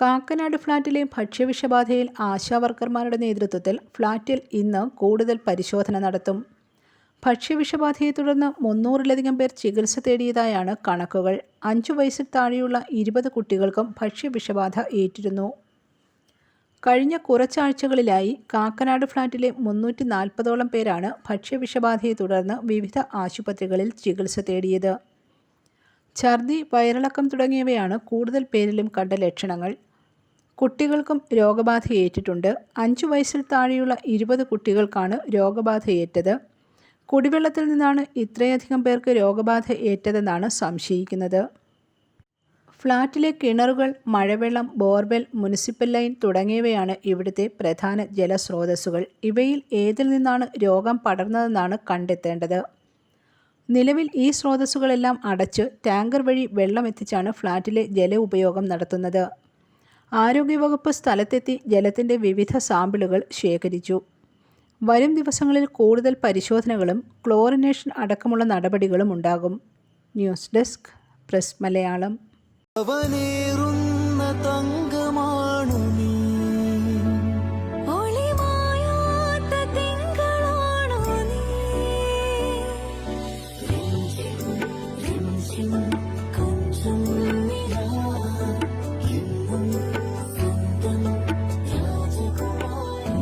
കാക്കനാട് ഫ്ളാറ്റിലെ ഭക്ഷ്യവിഷബാധയിൽ ആശാവർക്കർമാരുടെ നേതൃത്വത്തിൽ ഫ്ളാറ്റിൽ ഇന്ന് കൂടുതൽ പരിശോധന നടത്തും. ഭക്ഷ്യവിഷബാധയെ തുടർന്ന് മുന്നൂറിലധികം പേർ ചികിത്സ തേടിയതായാണ് കണക്കുകൾ. അഞ്ചു വയസ്സിൽ താഴെയുള്ള ഇരുപത് കുട്ടികൾക്കും ഭക്ഷ്യവിഷബാധ ഏറ്റിരുന്നു. കഴിഞ്ഞ കുറച്ചാഴ്ചകളിലായി കാക്കനാട് ഫ്ളാറ്റിലെ മുന്നൂറ്റി നാൽപ്പതോളം പേരാണ് ഭക്ഷ്യവിഷബാധയെ തുടർന്ന് വിവിധ ആശുപത്രികളിൽ ചികിത്സ തേടിയത്. ഛർദി വയറിളക്കം തുടങ്ങിയവയാണ് കൂടുതൽ പേരിലും കണ്ട ലക്ഷണങ്ങൾ. കുട്ടികൾക്കും രോഗബാധയേറ്റിട്ടുണ്ട്. അഞ്ചു വയസ്സിൽ താഴെയുള്ള ഇരുപത് കുട്ടികൾക്കാണ് രോഗബാധയേറ്റത്. കുടിവെള്ളത്തിൽ നിന്നാണ് ഇത്രയധികം പേർക്ക് രോഗബാധ ഏറ്റതെന്നാണ് സംശയിക്കുന്നത്. ഫ്ളാറ്റിലെ കിണറുകൾ മഴവെള്ളം ബോർവെൽ മുനിസിപ്പൽ ലൈൻ തുടങ്ങിയവയാണ് ഇവിടുത്തെ പ്രധാന ജലസ്രോതസ്സുകൾ. ഇവയിൽ ഏതിൽ നിന്നാണ് രോഗം പടർന്നതെന്നാണ് കണ്ടെത്തേണ്ടത്. നിലവിൽ ഈ സ്രോതസ്സുകളെല്ലാം അടച്ച് ടാങ്കർ വഴി വെള്ളം എത്തിച്ചാണ് ഫ്ളാറ്റിലെ ജല ഉപയോഗം നടത്തുന്നത്. ആരോഗ്യവകുപ്പ് സ്ഥലത്തെത്തി ജലത്തിന്റെ വിവിധ സാമ്പിളുകൾ ശേഖരിച്ചു. വരും ദിവസങ്ങളിൽ കൂടുതൽ പരിശോധനകളും ക്ലോറിനേഷൻ അടക്കമുള്ള നടപടികളും ഉണ്ടാകും. News desk press Malayalam.